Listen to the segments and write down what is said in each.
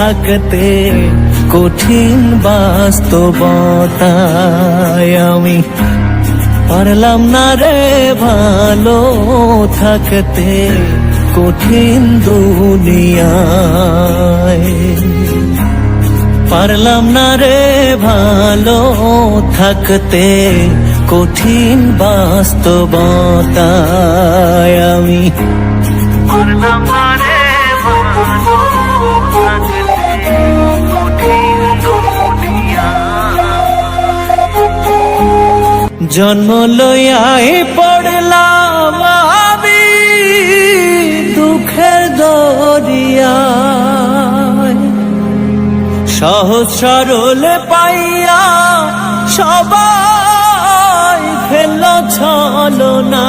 থাকতে কঠিন বাস্তবতায় আমি পারলাম না রে ভালো থাকতে কঠিন দুনিয়ায়। পারলাম না রে ভালো থাকতে কঠিন বাস্তবতায় জন্ম লইয়াই পড়লাম আমি দুঃখের দরিয়ায়। সহজ সরল পাইয়া সবাই ফেল ছলো না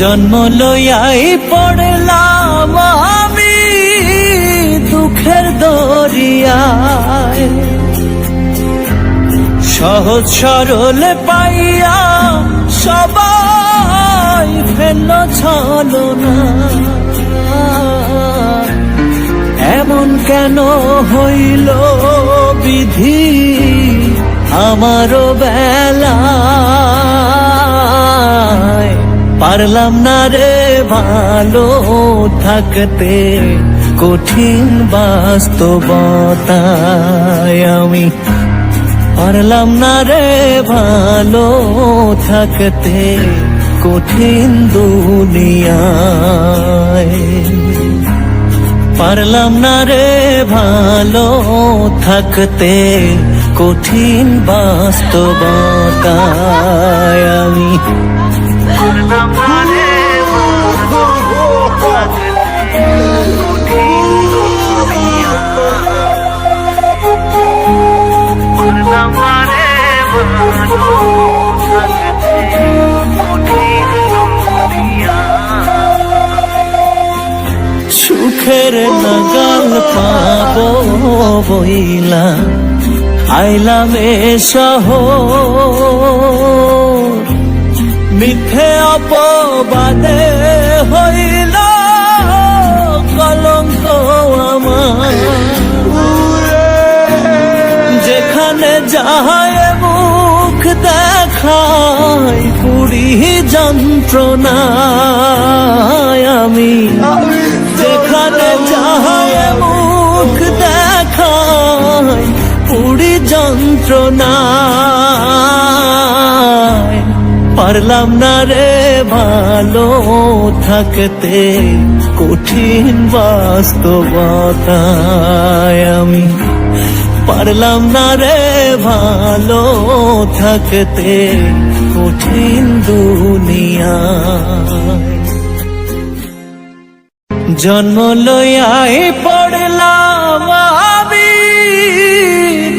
জন্ম লইয়াই পড়লাম আমি দুঃখের দরিয়ায়। সহজ সরল পাইয়া সবাই ফেল ছলো না। এমন কেন হইল বিধি? আমারও বেলায় পারলাম না রে ভালো থাকতে। কঠিন বাস্তবতায় আমি পারলাম না রে ভালো থাকতে কঠিন দুনিয়ায় পারলাম না রে ভালো থাকতে কঠিন বাস্তবতায় আমি পারলাম না রে ভালো থাকতে সুখের নাগাল পাবো বইলা। আইলাম সহ মিথ্যে অপবাদে হইল কলঙ্ক আমার। যেখানে যাহায় মুখ দেখায় পুরী যন্ত্রণায় আমি। যেখানে যাহায় মুখ দেখায় পুরী যন্ত্রণায়। পারলাম না রে ভালো থাকতে, কঠিন বাস্তবতায় আমি। পারলাম না রে ভালো থাকতে কঠিন দুনিয়া জন্ম লইয়াই পড়লাম